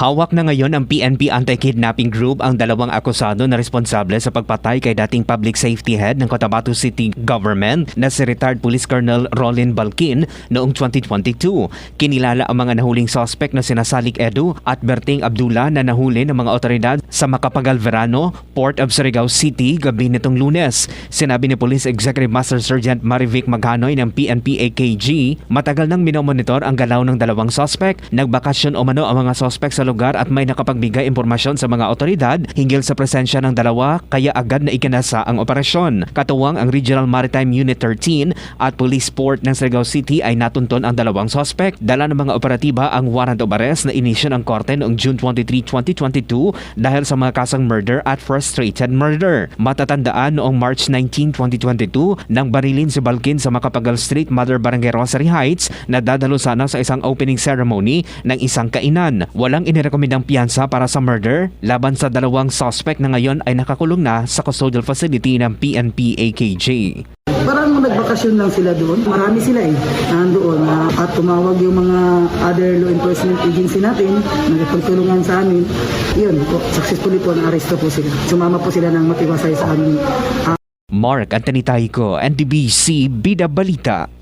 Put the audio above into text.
Hawak na ngayon ng PNP Anti-Kidnapping Group ang dalawang akusado na responsable sa pagpatay kay dating Public Safety Head ng Cotabato City Government na si retired Police Colonel Rolin Balkin noong 2022. Kinilala ang mga nahuling suspect na sina Salik Edu at Berting Abdullah na nahuli ng mga otoridad sa Macapagal Verano, Port of Surigao City gabi nitong lunes. Sinabi ni Police Executive Master Sergeant Marivic Maganoy ng PNP AKG, matagal nang minomonitor ang galaw ng dalawang suspect. Nagbakasyon o mano ang mga suspect sa lugar at may nakapagbigay impormasyon sa mga otoridad hinggil sa presensya ng dalawa kaya agad na ikinasa ang operasyon. Katuwang ang Regional Maritime Unit 13 at Police Port ng Surigao City ay natunton ang dalawang suspect. Dala ng mga operatiba ang warrant of arrest na inisyo ng korte noong June 23, 2022 dahil sa mga kasang murder at frustrated murder. Matatandaan noong March 19, 2022 nang barilin si Balkin sa Macapagal Street, Mother Barangay Rosary Heights na dadalo sana sa isang opening ceremony ng isang kainan. Walang inirekomendang piyansa para sa murder laban sa dalawang suspect na ngayon ay nakakulong na sa custodial facility ng PNP AKJ. Parang nagbakasyon lang sila doon. Marami sila eh, nandoon. na at tumawag yung mga other law enforcement agency natin, nagpagtulungan sa amin. Yun, po, successfully po na-aresto po sila. Sumama po sila ng matiwasay sa amin. Mark Anthony Taico, NDBC Bida Balita.